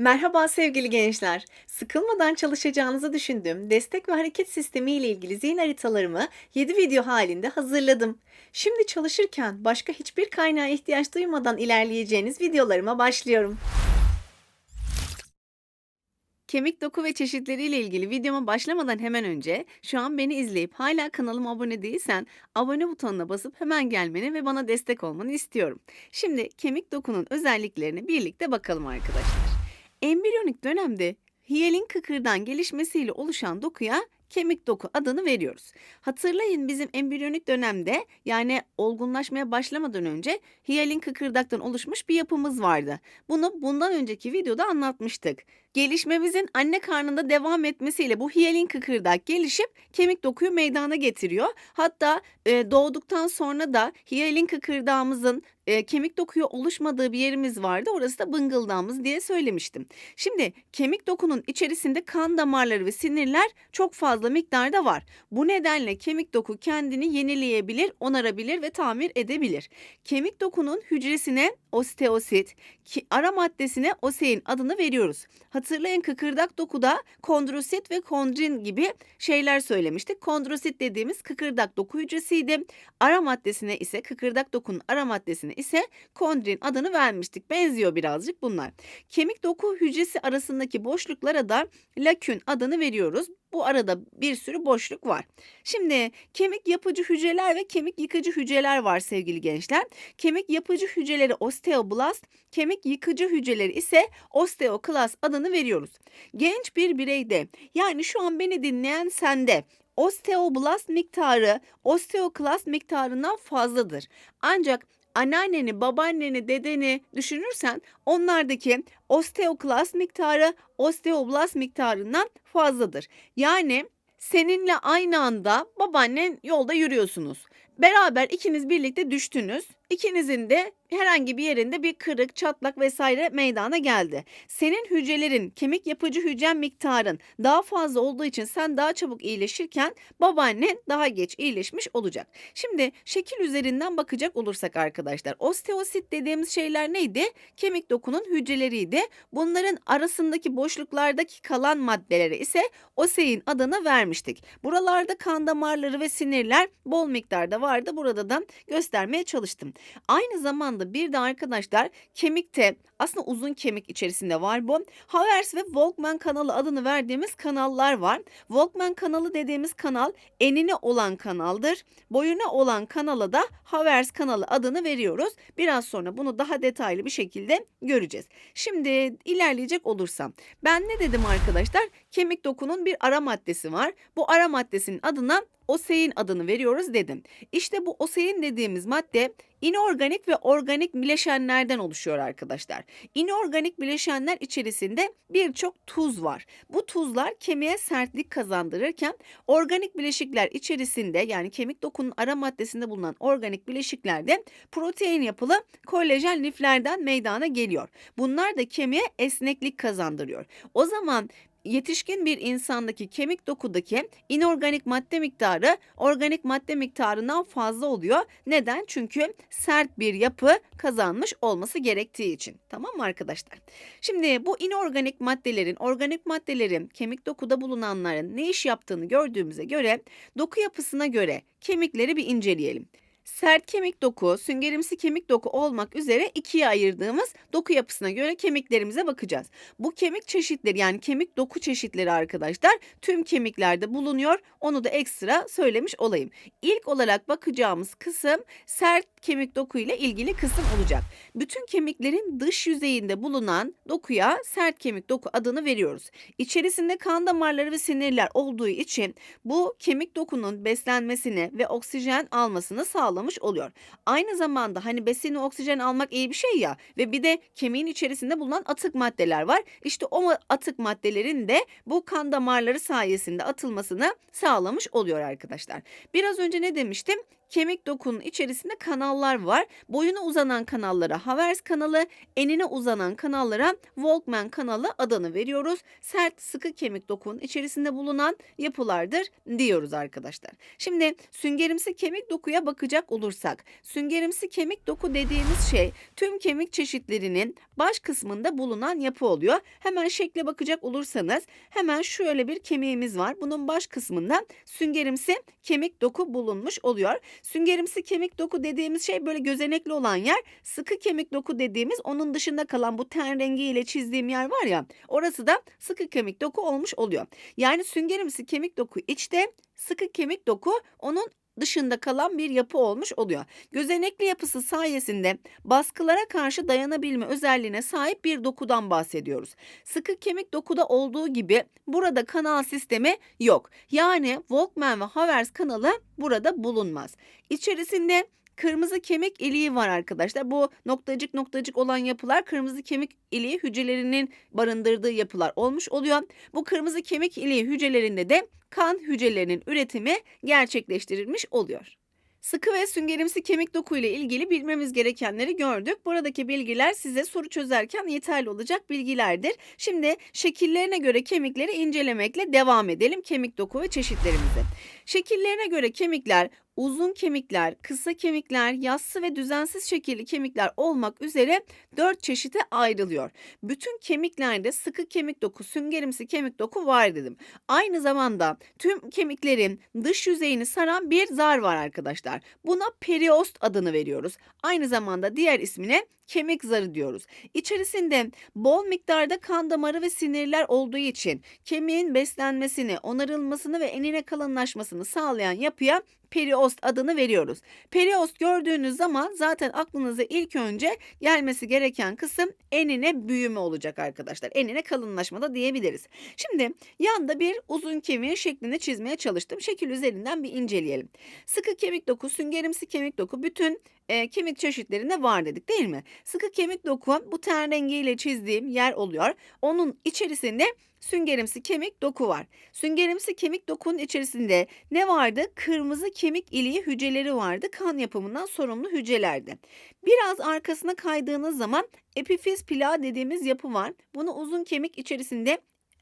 Merhaba sevgili gençler. Sıkılmadan çalışacağınızı düşündüğüm destek ve hareket sistemi ile ilgili zihin haritalarımı 7 video halinde hazırladım. Şimdi çalışırken başka hiçbir kaynağa ihtiyaç duymadan ilerleyeceğiniz videolarıma başlıyorum. Kemik doku ve çeşitleriyle ilgili videoma başlamadan hemen önce şu an beni izleyip hala kanalıma abone değilsen abone butonuna basıp hemen gelmeni ve bana destek olmanı istiyorum. Şimdi kemik dokunun özelliklerini birlikte bakalım arkadaşlar. Embriyonik dönemde hiyalin kıkırdan gelişmesiyle oluşan dokuya kemik doku adını veriyoruz. Hatırlayın bizim embriyonik dönemde yani olgunlaşmaya başlamadan önce hiyalin kıkırdaktan oluşmuş bir yapımız vardı. Bunu bundan önceki videoda anlatmıştık. Gelişmemizin anne karnında devam etmesiyle bu hiyalin kıkırdak gelişip kemik dokuyu meydana getiriyor. Hatta e, doğduktan sonra da hiyalin kıkırdağımızın e, kemik dokuyu oluşmadığı bir yerimiz vardı. Orası da bıngıldağımız diye söylemiştim. Şimdi kemik dokunun içerisinde kan damarları ve sinirler çok fazla miktarda var. Bu nedenle kemik doku kendini yenileyebilir, onarabilir ve tamir edebilir. Kemik dokunun hücresine osteosit, ki ara maddesine osein adını veriyoruz. Hatırlayın kıkırdak dokuda kondrosit ve kondrin gibi şeyler söylemiştik. Kondrosit dediğimiz kıkırdak doku hücresiydi. Ara maddesine ise kıkırdak dokunun ara maddesine ise kondrin adını vermiştik. Benziyor birazcık bunlar. Kemik doku hücresi arasındaki boşluklara da lakün adını veriyoruz. Bu arada bir sürü boşluk var. Şimdi kemik yapıcı hücreler ve kemik yıkıcı hücreler var sevgili gençler. Kemik yapıcı hücreleri osteoblast, kemik yıkıcı hücreleri ise osteoklas adını veriyoruz. Genç bir bireyde yani şu an beni dinleyen sende osteoblast miktarı osteoklas miktarından fazladır. Ancak anneanneni, babaanneni, dedeni düşünürsen onlardaki osteoklas miktarı osteoblast miktarından fazladır. Yani seninle aynı anda babaannen yolda yürüyorsunuz. Beraber ikiniz birlikte düştünüz. İkinizin de herhangi bir yerinde bir kırık, çatlak vesaire meydana geldi. Senin hücrelerin, kemik yapıcı hücren miktarın daha fazla olduğu için sen daha çabuk iyileşirken babaannen daha geç iyileşmiş olacak. Şimdi şekil üzerinden bakacak olursak arkadaşlar osteosit dediğimiz şeyler neydi? Kemik dokunun hücreleriydi. Bunların arasındaki boşluklardaki kalan maddelere ise osein adını vermiştik. Buralarda kan damarları ve sinirler bol miktarda vardı. Burada da göstermeye çalıştım. Aynı zamanda bir de arkadaşlar kemikte aslında uzun kemik içerisinde var bu. Havers ve Volkmann kanalı adını verdiğimiz kanallar var. Volkmann kanalı dediğimiz kanal enine olan kanaldır. Boyuna olan kanala da Havers kanalı adını veriyoruz. Biraz sonra bunu daha detaylı bir şekilde göreceğiz. Şimdi ilerleyecek olursam ben ne dedim arkadaşlar? Kemik dokunun bir ara maddesi var. Bu ara maddesinin adına osein adını veriyoruz dedim. İşte bu osein dediğimiz madde inorganik ve organik bileşenlerden oluşuyor arkadaşlar. İnorganik bileşenler içerisinde birçok tuz var. Bu tuzlar kemiğe sertlik kazandırırken organik bileşikler içerisinde yani kemik dokunun ara maddesinde bulunan organik bileşiklerde protein yapılı kolajen liflerden meydana geliyor. Bunlar da kemiğe esneklik kazandırıyor. O zaman yetişkin bir insandaki kemik dokudaki inorganik madde miktarı organik madde miktarından fazla oluyor. Neden? Çünkü sert bir yapı kazanmış olması gerektiği için. Tamam mı arkadaşlar? Şimdi bu inorganik maddelerin, organik maddelerin kemik dokuda bulunanların ne iş yaptığını gördüğümüze göre doku yapısına göre kemikleri bir inceleyelim. Sert kemik doku, süngerimsi kemik doku olmak üzere ikiye ayırdığımız doku yapısına göre kemiklerimize bakacağız. Bu kemik çeşitleri yani kemik doku çeşitleri arkadaşlar tüm kemiklerde bulunuyor. Onu da ekstra söylemiş olayım. İlk olarak bakacağımız kısım sert kemik doku ile ilgili kısım olacak. Bütün kemiklerin dış yüzeyinde bulunan dokuya sert kemik doku adını veriyoruz. İçerisinde kan damarları ve sinirler olduğu için bu kemik dokunun beslenmesini ve oksijen almasını sağlamış oluyor. Aynı zamanda hani besin ve oksijen almak iyi bir şey ya ve bir de kemiğin içerisinde bulunan atık maddeler var. İşte o atık maddelerin de bu kan damarları sayesinde atılmasını sağlamış oluyor arkadaşlar. Biraz önce ne demiştim? Kemik dokunun içerisinde kanallar var. Boyuna uzanan kanallara Havers kanalı, enine uzanan kanallara Volkmann kanalı adını veriyoruz. Sert sıkı kemik dokunun içerisinde bulunan yapılardır diyoruz arkadaşlar. Şimdi süngerimsi kemik dokuya bakacak olursak, süngerimsi kemik doku dediğimiz şey tüm kemik çeşitlerinin baş kısmında bulunan yapı oluyor. Hemen şekle bakacak olursanız hemen şöyle bir kemiğimiz var. Bunun baş kısmında süngerimsi kemik doku bulunmuş oluyor. Süngerimsi kemik doku dediğimiz şey böyle gözenekli olan yer. Sıkı kemik doku dediğimiz onun dışında kalan bu ten rengiyle çizdiğim yer var ya orası da sıkı kemik doku olmuş oluyor. Yani süngerimsi kemik doku içte sıkı kemik doku onun dışında kalan bir yapı olmuş oluyor. Gözenekli yapısı sayesinde baskılara karşı dayanabilme özelliğine sahip bir dokudan bahsediyoruz. Sıkı kemik dokuda olduğu gibi burada kanal sistemi yok. Yani Volkmann ve Havers kanalı burada bulunmaz. İçerisinde kırmızı kemik iliği var arkadaşlar. Bu noktacık noktacık olan yapılar kırmızı kemik iliği hücrelerinin barındırdığı yapılar olmuş oluyor. Bu kırmızı kemik iliği hücrelerinde de kan hücrelerinin üretimi gerçekleştirilmiş oluyor. Sıkı ve süngerimsi kemik doku ile ilgili bilmemiz gerekenleri gördük. Buradaki bilgiler size soru çözerken yeterli olacak bilgilerdir. Şimdi şekillerine göre kemikleri incelemekle devam edelim kemik doku ve çeşitlerimize. Şekillerine göre kemikler uzun kemikler, kısa kemikler, yassı ve düzensiz şekilli kemikler olmak üzere dört çeşite ayrılıyor. Bütün kemiklerde sıkı kemik doku, süngerimsi kemik doku var dedim. Aynı zamanda tüm kemiklerin dış yüzeyini saran bir zar var arkadaşlar. Buna periost adını veriyoruz. Aynı zamanda diğer ismine kemik zarı diyoruz. İçerisinde bol miktarda kan damarı ve sinirler olduğu için kemiğin beslenmesini, onarılmasını ve enine kalınlaşmasını sağlayan yapıya periost adını veriyoruz. Periost gördüğünüz zaman zaten aklınıza ilk önce gelmesi gereken kısım enine büyüme olacak arkadaşlar. Enine kalınlaşma da diyebiliriz. Şimdi yanda bir uzun kemiğin şeklini çizmeye çalıştım. Şekil üzerinden bir inceleyelim. Sıkı kemik doku, süngerimsi kemik doku bütün e, kemik çeşitlerinde var dedik değil mi? Sıkı kemik doku bu ten rengiyle çizdiğim yer oluyor. Onun içerisinde süngerimsi kemik doku var. Süngerimsi kemik dokunun içerisinde ne vardı? Kırmızı kemik iliği hücreleri vardı. Kan yapımından sorumlu hücrelerdi. Biraz arkasına kaydığınız zaman epifiz plağı dediğimiz yapı var. Bunu uzun kemik içerisinde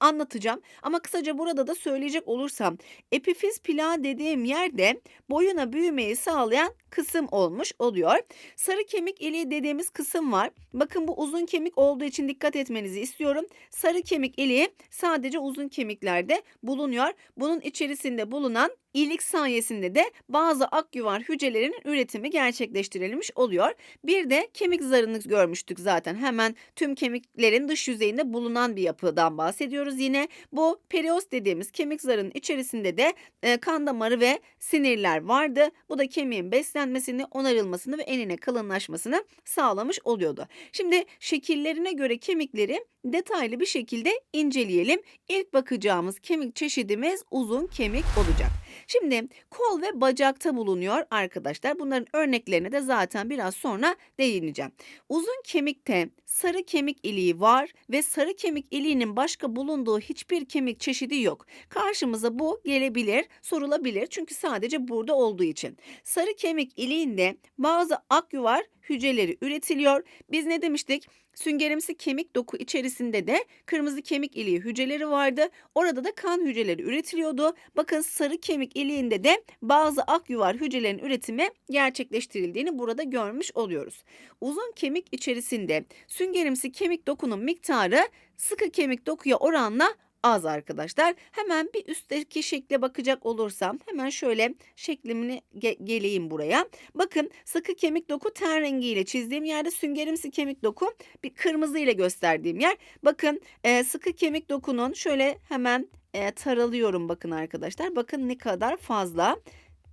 anlatacağım. Ama kısaca burada da söyleyecek olursam epifiz plağı dediğim yerde boyuna büyümeyi sağlayan kısım olmuş oluyor. Sarı kemik iliği dediğimiz kısım var. Bakın bu uzun kemik olduğu için dikkat etmenizi istiyorum. Sarı kemik iliği sadece uzun kemiklerde bulunuyor. Bunun içerisinde bulunan iyilik sayesinde de bazı akyuvar hücrelerinin üretimi gerçekleştirilmiş oluyor. Bir de kemik zarını görmüştük zaten. Hemen tüm kemiklerin dış yüzeyinde bulunan bir yapıdan bahsediyoruz yine. Bu periost dediğimiz kemik zarının içerisinde de e, kan damarı ve sinirler vardı. Bu da kemiğin beslenmesini, onarılmasını ve enine kalınlaşmasını sağlamış oluyordu. Şimdi şekillerine göre kemikleri detaylı bir şekilde inceleyelim. İlk bakacağımız kemik çeşidimiz uzun kemik olacak. Şimdi kol ve bacakta bulunuyor arkadaşlar. Bunların örneklerine de zaten biraz sonra değineceğim. Uzun kemikte sarı kemik iliği var ve sarı kemik iliğinin başka bulunduğu hiçbir kemik çeşidi yok. Karşımıza bu gelebilir, sorulabilir çünkü sadece burada olduğu için. Sarı kemik iliğinde bazı akyuvar hücreleri üretiliyor. Biz ne demiştik? Süngerimsi kemik doku içerisinde de kırmızı kemik iliği hücreleri vardı. Orada da kan hücreleri üretiliyordu. Bakın sarı kemik iliğinde de bazı akyuvar hücrelerin üretimi gerçekleştirildiğini burada görmüş oluyoruz. Uzun kemik içerisinde süngerimsi kemik dokunun miktarı sıkı kemik dokuya oranla az arkadaşlar. Hemen bir üstteki şekle bakacak olursam hemen şöyle şeklimini ge- geleyim buraya. Bakın sıkı kemik doku ten rengiyle çizdiğim yerde süngerimsi kemik doku bir kırmızı ile gösterdiğim yer. Bakın e, sıkı kemik dokunun şöyle hemen e, taralıyorum bakın arkadaşlar. Bakın ne kadar fazla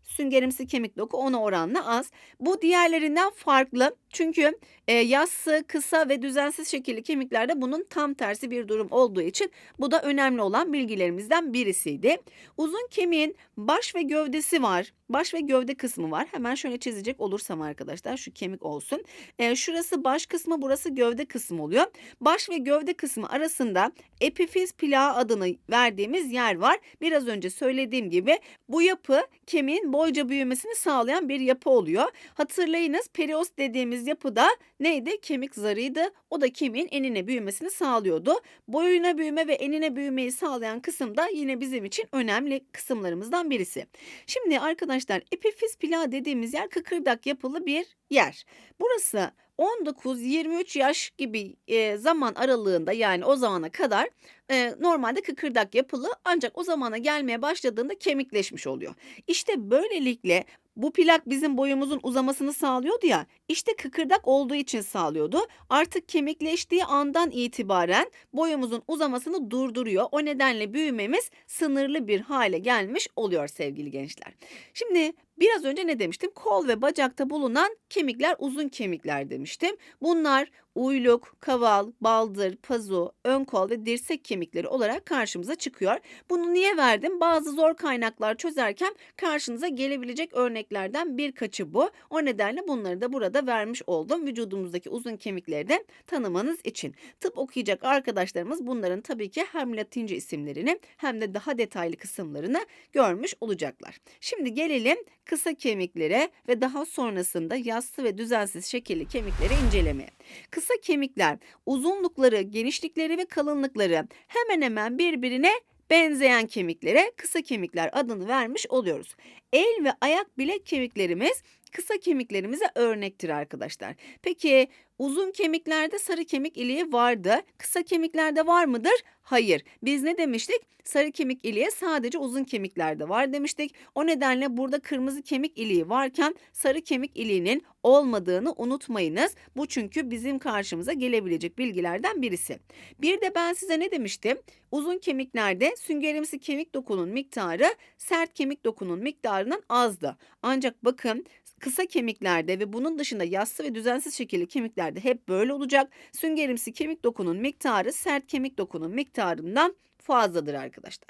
süngerimsi kemik doku ona oranla az. Bu diğerlerinden farklı çünkü e, yassı, kısa ve düzensiz şekilli kemiklerde bunun tam tersi bir durum olduğu için bu da önemli olan bilgilerimizden birisiydi. Uzun kemiğin baş ve gövdesi var. Baş ve gövde kısmı var. Hemen şöyle çizecek olursam arkadaşlar şu kemik olsun. Eee, şurası baş kısmı, burası gövde kısmı oluyor. Baş ve gövde kısmı arasında epifiz plağı adını verdiğimiz yer var. Biraz önce söylediğim gibi bu yapı kemiğin boyca büyümesini sağlayan bir yapı oluyor. Hatırlayınız periost dediğimiz yapıda neydi? Kemik zarıydı. O da kemiğin enine büyümesini sağlıyordu. Boyuna büyüme ve enine büyümeyi sağlayan kısım da yine bizim için önemli kısımlarımızdan birisi. Şimdi arkadaşlar epifiz plağı dediğimiz yer kıkırdak yapılı bir yer. Burası 19-23 yaş gibi e, zaman aralığında yani o zamana kadar e, normalde kıkırdak yapılı ancak o zamana gelmeye başladığında kemikleşmiş oluyor. İşte böylelikle bu plak bizim boyumuzun uzamasını sağlıyordu ya işte kıkırdak olduğu için sağlıyordu. Artık kemikleştiği andan itibaren boyumuzun uzamasını durduruyor. O nedenle büyümemiz sınırlı bir hale gelmiş oluyor sevgili gençler. Şimdi biraz önce ne demiştim? Kol ve bacakta bulunan kemikler uzun kemikler demiştim. Bunlar uyluk, kaval, baldır, pazu, ön kol ve dirsek kemikleri olarak karşımıza çıkıyor. Bunu niye verdim? Bazı zor kaynaklar çözerken karşınıza gelebilecek örneklerden birkaçı bu. O nedenle bunları da burada vermiş oldum. Vücudumuzdaki uzun kemikleri de tanımanız için. Tıp okuyacak arkadaşlarımız bunların tabii ki hem latince isimlerini hem de daha detaylı kısımlarını görmüş olacaklar. Şimdi gelelim kısa kemiklere ve daha sonrasında yassı ve düzensiz şekilli kemikleri incelemeye. Kısa kemikler uzunlukları, genişlikleri ve kalınlıkları hemen hemen birbirine benzeyen kemiklere kısa kemikler adını vermiş oluyoruz. El ve ayak bilek kemiklerimiz kısa kemiklerimize örnektir arkadaşlar. Peki uzun kemiklerde sarı kemik iliği vardı. Kısa kemiklerde var mıdır? Hayır. Biz ne demiştik? Sarı kemik iliği sadece uzun kemiklerde var demiştik. O nedenle burada kırmızı kemik iliği varken sarı kemik iliğinin olmadığını unutmayınız. Bu çünkü bizim karşımıza gelebilecek bilgilerden birisi. Bir de ben size ne demiştim? Uzun kemiklerde süngerimsi kemik dokunun miktarı sert kemik dokunun miktarından azdı. Ancak bakın kısa kemiklerde ve bunun dışında yassı ve düzensiz şekilli kemiklerde hep böyle olacak. Süngerimsi kemik dokunun miktarı sert kemik dokunun miktarından fazladır arkadaşlar.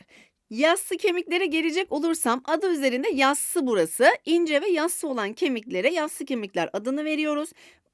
Yassı kemiklere gelecek olursam adı üzerinde yassı burası. İnce ve yassı olan kemiklere yassı kemikler adını veriyoruz.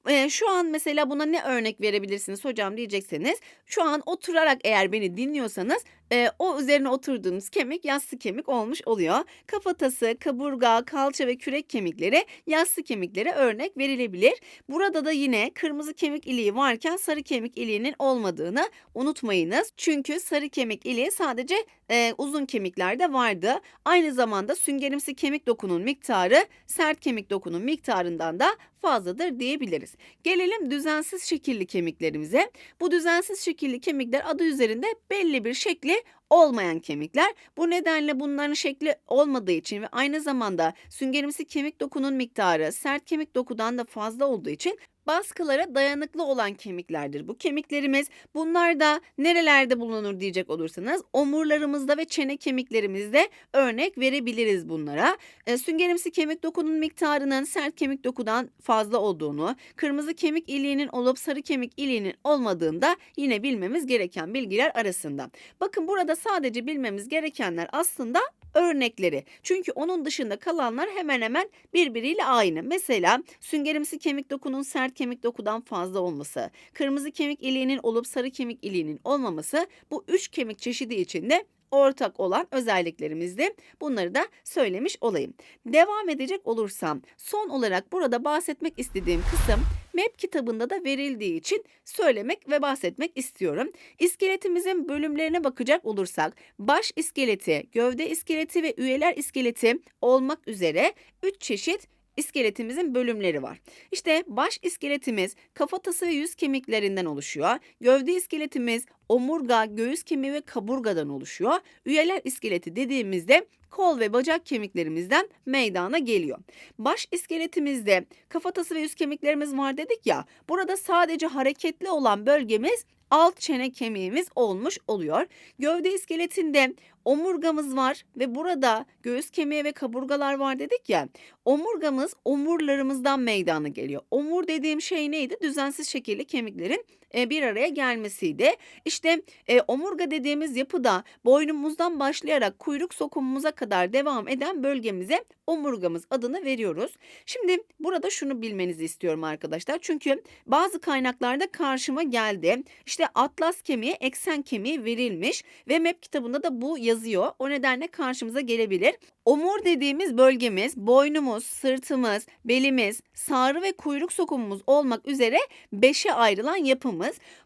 Eee, şu an mesela buna ne örnek verebilirsiniz hocam diyecekseniz şu an oturarak eğer beni dinliyorsanız eee, o üzerine oturduğunuz kemik yassı kemik olmuş oluyor. Kafatası, kaburga, kalça ve kürek kemikleri yassı kemiklere örnek verilebilir. Burada da yine kırmızı kemik iliği varken sarı kemik iliğinin olmadığını unutmayınız. Çünkü sarı kemik iliği sadece eee, uzun kemiklerde vardı. Aynı zamanda süngerimsi kemik dokunun miktarı sert kemik dokunun miktarından da fazladır diyebiliriz. Gelelim düzensiz şekilli kemiklerimize. Bu düzensiz şekilli kemikler adı üzerinde belli bir şekli olmayan kemikler. Bu nedenle bunların şekli olmadığı için ve aynı zamanda süngerimsi kemik dokunun miktarı sert kemik dokudan da fazla olduğu için baskılara dayanıklı olan kemiklerdir. Bu kemiklerimiz bunlar da nerelerde bulunur diyecek olursanız omurlarımızda ve çene kemiklerimizde örnek verebiliriz bunlara. E, süngerimsi kemik dokunun miktarının sert kemik dokudan fazla olduğunu, kırmızı kemik iliğinin olup sarı kemik iliğinin olmadığında yine bilmemiz gereken bilgiler arasında. Bakın burada sadece bilmemiz gerekenler aslında örnekleri. Çünkü onun dışında kalanlar hemen hemen birbiriyle aynı. Mesela süngerimsi kemik dokunun sert kemik dokudan fazla olması, kırmızı kemik iliğinin olup sarı kemik iliğinin olmaması bu üç kemik çeşidi içinde ortak olan özelliklerimizdi. Bunları da söylemiş olayım. Devam edecek olursam son olarak burada bahsetmek istediğim kısım MEP kitabında da verildiği için söylemek ve bahsetmek istiyorum. İskeletimizin bölümlerine bakacak olursak baş iskeleti, gövde iskeleti ve üyeler iskeleti olmak üzere 3 çeşit iskeletimizin bölümleri var. İşte baş iskeletimiz kafatası ve yüz kemiklerinden oluşuyor. Gövde iskeletimiz omurga, göğüs kemiği ve kaburgadan oluşuyor. Üyeler iskeleti dediğimizde kol ve bacak kemiklerimizden meydana geliyor. Baş iskeletimizde kafatası ve yüz kemiklerimiz var dedik ya. Burada sadece hareketli olan bölgemiz alt çene kemiğimiz olmuş oluyor. Gövde iskeletinde omurgamız var ve burada göğüs kemiği ve kaburgalar var dedik ya. Omurgamız omurlarımızdan meydana geliyor. Omur dediğim şey neydi? Düzensiz şekilli kemiklerin e, bir araya gelmesiydi. İşte eee, omurga dediğimiz yapıda boynumuzdan başlayarak kuyruk sokumumuza kadar devam eden bölgemize omurgamız adını veriyoruz. Şimdi burada şunu bilmenizi istiyorum arkadaşlar. Çünkü bazı kaynaklarda karşıma geldi. İşte atlas kemiği, eksen kemiği verilmiş ve MEP kitabında da bu yazıyor. O nedenle karşımıza gelebilir. Omur dediğimiz bölgemiz boynumuz, sırtımız, belimiz, sağrı ve kuyruk sokumumuz olmak üzere 5'e ayrılan yapımız.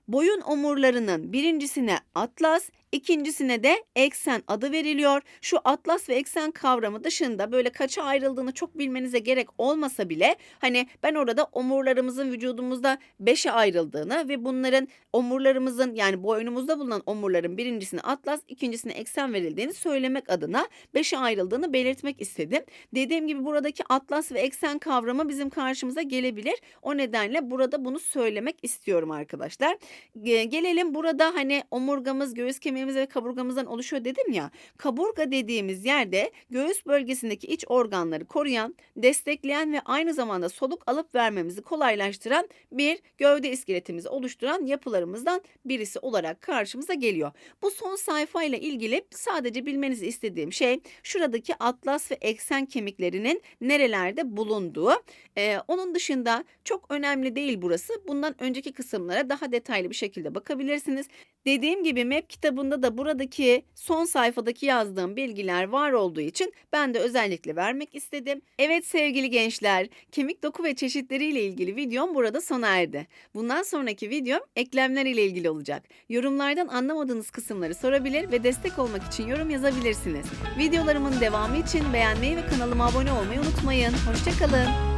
Boyun omurlarının birincisine atlas, ikincisine de eksen adı veriliyor. Şu atlas ve eksen kavramı dışında böyle kaça ayrıldığını çok bilmenize gerek olmasa bile hani ben orada omurlarımızın vücudumuzda 5'e ayrıldığını ve bunların omurlarımızın yani boynumuzda bulunan omurların birincisine atlas, ikincisine eksen verildiğini söylemek adına 5'e ayrıldığını belirtmek istedim. Dediğim gibi buradaki atlas ve eksen kavramı bizim karşımıza gelebilir. O nedenle burada bunu söylemek istiyorum arkadaşlar. Ge- gelelim burada hani omurgamız, göğüs kemiğimiz ve kaburgamızdan oluşuyor dedim ya. Kaburga dediğimiz yerde göğüs bölgesindeki iç organları koruyan, destekleyen ve aynı zamanda soluk alıp vermemizi kolaylaştıran bir gövde iskeletimizi oluşturan yapılarımızdan birisi olarak karşımıza geliyor. Bu son sayfayla ilgili sadece bilmenizi istediğim şey şuradaki atlas ve eksen kemiklerinin nerelerde bulunduğu. Ee, onun dışında çok önemli değil burası. Bundan önceki kısımlara daha detaylı bir şekilde bakabilirsiniz. Dediğim gibi MEP kitabında da buradaki son sayfadaki yazdığım bilgiler var olduğu için ben de özellikle vermek istedim. Evet sevgili gençler, kemik doku ve çeşitleriyle ilgili videom burada sona erdi. Bundan sonraki videom eklemler ile ilgili olacak. Yorumlardan anlamadığınız kısımları sorabilir ve destek olmak için yorum yazabilirsiniz. Videolarımın devamı için beğenmeyi ve kanalıma abone olmayı unutmayın. Hoşçakalın.